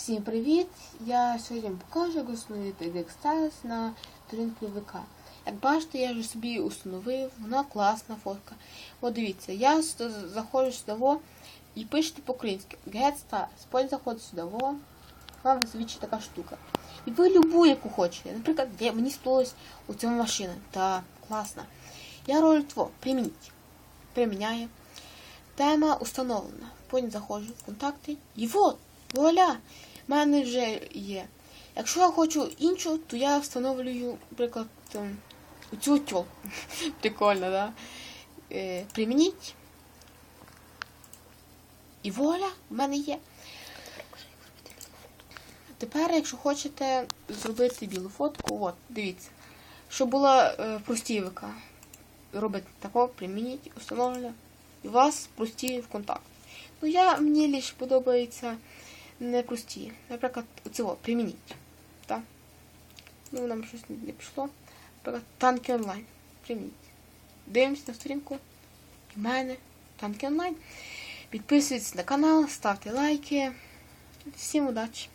Всім привіт! Я сьогодні покажу, як установити Dextiles на сторінку ВК. Як бачите, я вже собі установив, вона класна фотка. От дивіться, я с- заходжу сюди во, і пишете по-українськи Get Stars. Потім заходите сюди, во, вам висвічить така штука. І ви любу, яку хочете. Наприклад, я, мені сподобалась у цьому машина. Та класна. Я роблю тво, примініть. Приміняю. Тема установлена. Потім заходжу в контакти. І от, вуаля, В мене вже є. Якщо я хочу іншу, то я встановлюю, наприклад, цю тьол. Прикольно, да? Е, примініть. І вуаля, в мене є. Тепер, якщо хочете зробити білу фотку, от, дивіться. Щоб була е, простівка. Робите тако, примініть, установлення. І у вас прості в контакт. Ну, я, мені більше подобається не прості. Наприклад, цього, примініть. Так? Ну, нам щось не пішло. Наприклад, танки онлайн. Примініть. Дивимося на сторінку. В мене танки онлайн. Підписуйтесь на канал, ставте лайки. Всім удачі!